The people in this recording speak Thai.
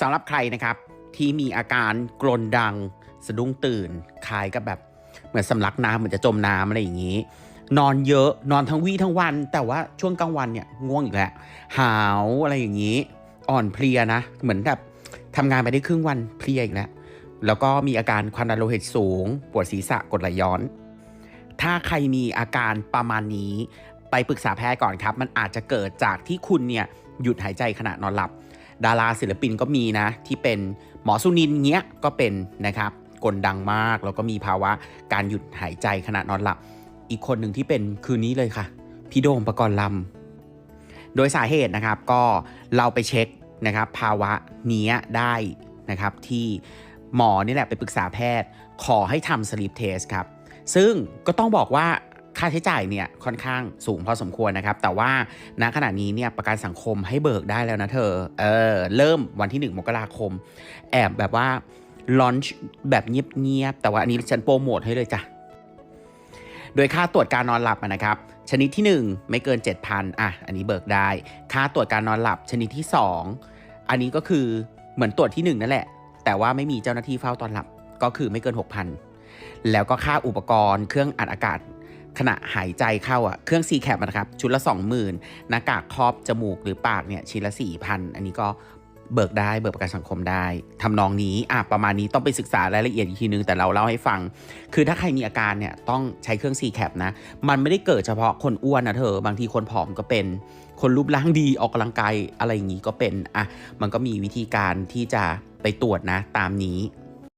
สำหรับใครนะครับที่มีอาการกรนดังสะดุ้งตื่นคล้ายกับแบบเหมือนสำลักน้ำเหมือนจะจมน้ำอะไรอย่างนี้ นอนเยอะนอนทั้งวี่ทั้งวัน แต่ว่าช่วงกลางวันเนี่ยง่วงอีกแล้วหาวอะไรอย่างนี้ อ่อนเพลียนะ เหมือนแบบทำงานไปได้ครึ่งวันเพลียอีกแล้ว แล้วก็มีอาการความดันโลหิตสูง ปวดศีรษะกดไหลย้อน ถ้าใครมีอาการประมาณนี้ไปปรึกษาแพทย์ก่อนครับ มันอาจจะเกิดจากที่คุณเนี่ยหยุดหายใจขณะนอนหลับ ดาราศิลปินก็มีนะ ที่เป็นหมอสุนินเงี้ยก็เป็นนะครับกลดังมาก แล้วก็มีภาวะการหยุดหายใจขณะนอนหลับ อีกคนหนึ่งที่เป็นคืนนี้เลยค่ะ พี่โดมประกรณ์ลำโดยสาเหตุนะครับก็เราไปเช็คนะครับภาวะเนี้ยได้นะครับที่หมอนี่แหละไปปรึกษาแพทย์ ขอให้ทำสลีปเทสครับ ซึ่งก็ต้องบอกว่า ค่าใช้จ่ายเนี่ยค่อนข้างสูงพอสมควรนะครับ แต่ว่าณขณะนี้เนี่ยประกันสังคมให้เบิกได้แล้วนะเธอเออเริ่มวันที่ 1 มกราคม แอบแบบว่าลอนช์แบบเงียบๆแต่ว่าอันนี้ฉันโปรโมทให้เลยจ้ะโดยค่าตรวจการนอนหลับนะครับ ชนิดที่ 1 ไม่เกิน 7,000อะอันนี้เบิกได้ ค่าตรวจการนอนหลับชนิดที่ 2 อันนี้ก็คือเหมือนตรวจที่ 1 นั่นแหละ แต่ว่าไม่มีเจ้าหน้าที่เฝ้าตอนหลับก็คือไม่เกิน 6,000 แล้วก็ค่าอุปกรณ์เครื่องอัดอากาศ ขณะหายใจเข้าอะเครื่อง c ีแคปนะครับชุดละ 20,000หน้ากากครอบจมูกหรือปากเนี่ยชิ้นละ 4,000 อันนี้ก็เบิกได้เบิกประกันสังคมได้ทำนองนี้อะประมาณนี้ต้องไปศึกษารายละเอียดอีกทีนึงแต่เราเล่าให้ฟัง คือถ้าใครมีอาการเนี่ยต้องใช้เครื่อง c ีแคปนะ มันไม่ได้เกิดเฉพาะคนอ้วนนะเธอ บางทีคนผอมก็เป็น คนรูปร่างดีออกกำลังกายอะไรอย่างนี้ก็เป็นอะมันก็มีวิธีการที่จะไปตรวจนะตามนี้